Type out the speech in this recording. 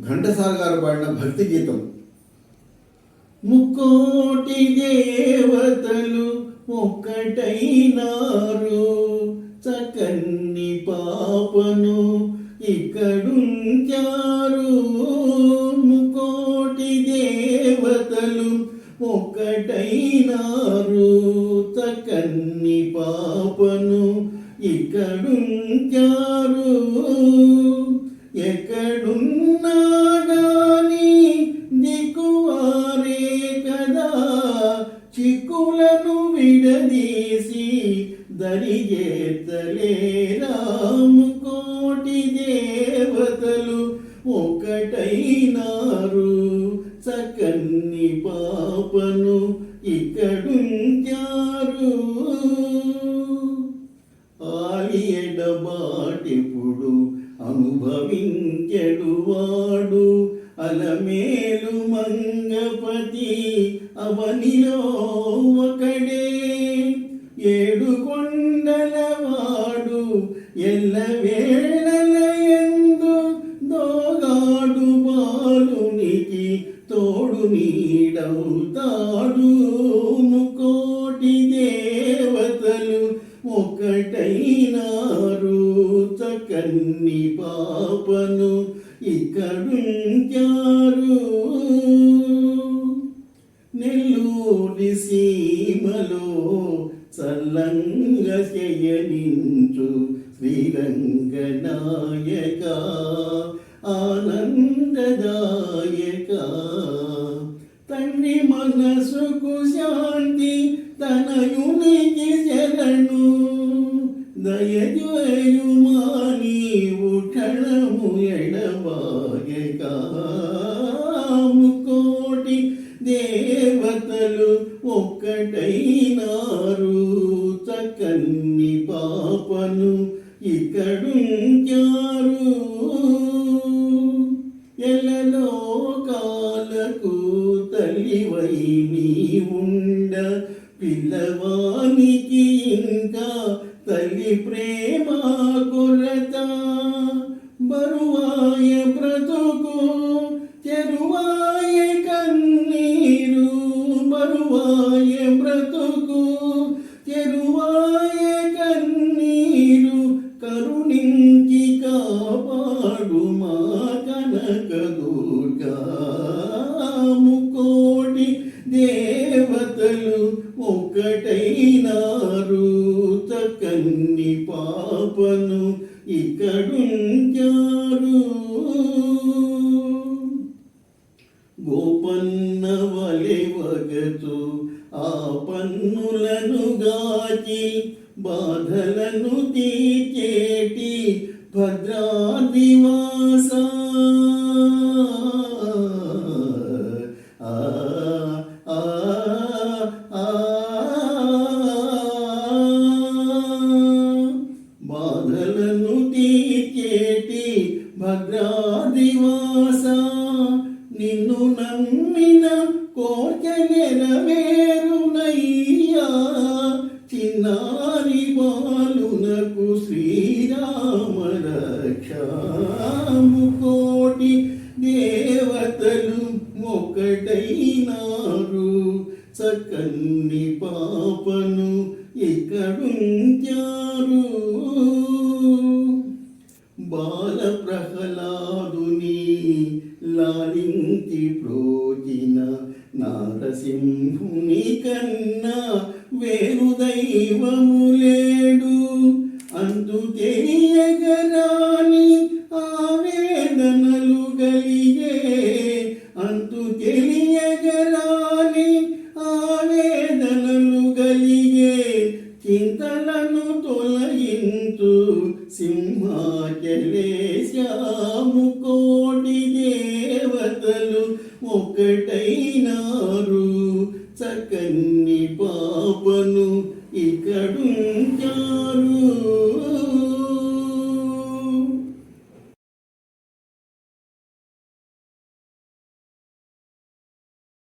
ఘంటసాల గారు పాడిన భక్తి గీతం. ముక్కోటి దేవతలు ఒక్కటైనారు చకన్ని పాపను ఇక్కడుంచారు. ముకోటి దేవతలు ఒక్కటైనారు చకన్ని పాపను ఇక్కడుంచారు. ఎక్కడున్నా చేతలే దరిగేతలేరాము కోటి దేవతలు ఒకటైనారు సకన్ని పాపను ఇక్కడుంచారు. ఆలి అనుభవించడు వాడు. అలమేలు మంగపతి అవనిలో ఒకడే. నీకి తోడు నీడవుతాడు ముకోటి దేవతలు ఒకటైనారు చకన్ని పాపను ఇక్కడుంచారు. నెల్లూరి సీమలో చల్లంగ శయనించు శ్రీరంగ నాయక ఆన మనసుకు శాంతి తనయునికి శరణు దయజయు నీవు క్షణము ఎడబాయక కోటి దేవతలు ఒక్కటైనారు. చకన్ని పాపను ఇక్కడుంచా పిల్లవానికి ఇంకా తల్లి ప్రేమ కొరత. బరువాయ బ్రతుకు చెరువాయ కన్నీరు. బరువాయ బ్రతుకు చెరువాయ కన్నీరు. కరుణించి కాపాడు మా కనక దుర్గా ముకోటి దేవతలు. ఓ ఒకటైనారు కన్ని పాపను ఇక్కడుంచారు. గోపన్న వలె వగతు ఆ పన్నులను గాచి బాధలను తీచేటి భద్రాదివా കലന്നു തീറ്റേട്ടി ഭദ്രാദിവാ నారసింహుని కన్నా ఒకటైనారు చకన్ని పాపను